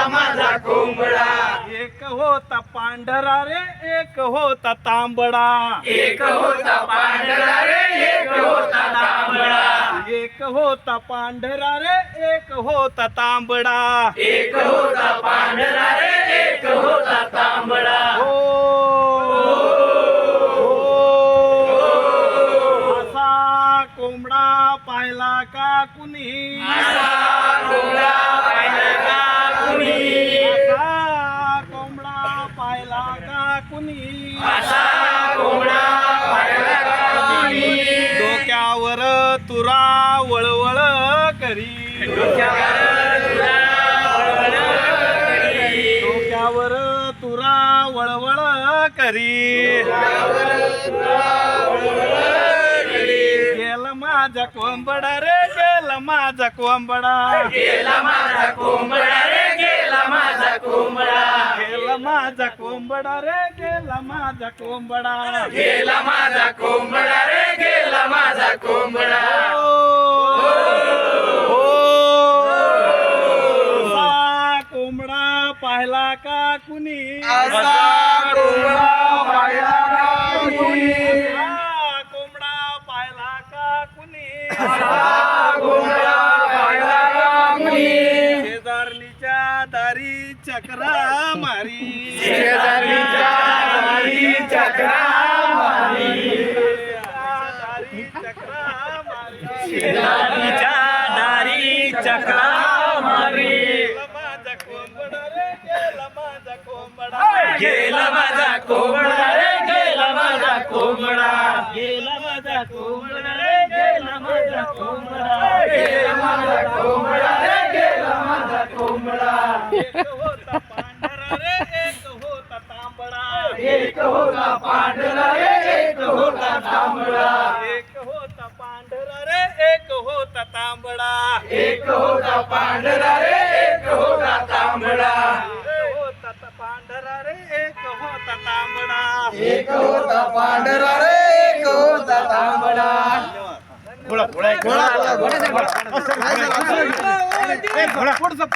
गेला माझा कोंबडा. एक होता पांढरा रे एक होता तांबडा. एक होता पांढरा रे एक होता तांबडा. एक होता पांढरा रे एक होता तांबडा. एक होता पांढरा रे एक होता तांबडा. हो. असा कोंबडा पाहिला का कुणी? असा कुणी? डोक्यावर तुरा वळवळ करी. डोक्यावर तुला वळवळ करी. डोक्यावर तुरा वळवळ करी. गेला माझा कोंबडा रे गेला माझा कोंबडा. गेला माझा कोंबडा रे गेला माझा कोंबडा. गेला माझा कोंबडा रे गेला माझा कोंबडा. गेला माझा कोंबडा रे गेला माझा कोंबडा. पाहिला का कुणी? असा कोंबडा पाहिला का कुणी? असा कोंबडा पाहिला का कुणी? दारी चक्रा मारी. शेजारीच्या दारी चक्रा मारी. दारी चक्रा मारी. शेजारीच्या दारी चक्रा मारी. माझा कोंबडा रे गेला माझा कोंबडा. गेला माझा कोंबडा रे गेला माझा कोंबडा. गेला माझा कोंबडा रे गेला माझा कोंबडा. एक होता पांढरा रे एक होता तांबडा एक होता पांढरा रे एक होता तांबडा एक होता पांढरा रे एक होता तांबडा एक होता पांढरा रे एक होता तांबडा एक होता ता- पांढरा रे एक होता तांबडा एक होता पांढरा रे एक होता तांबडा घोडा घोडा घोडा घोडा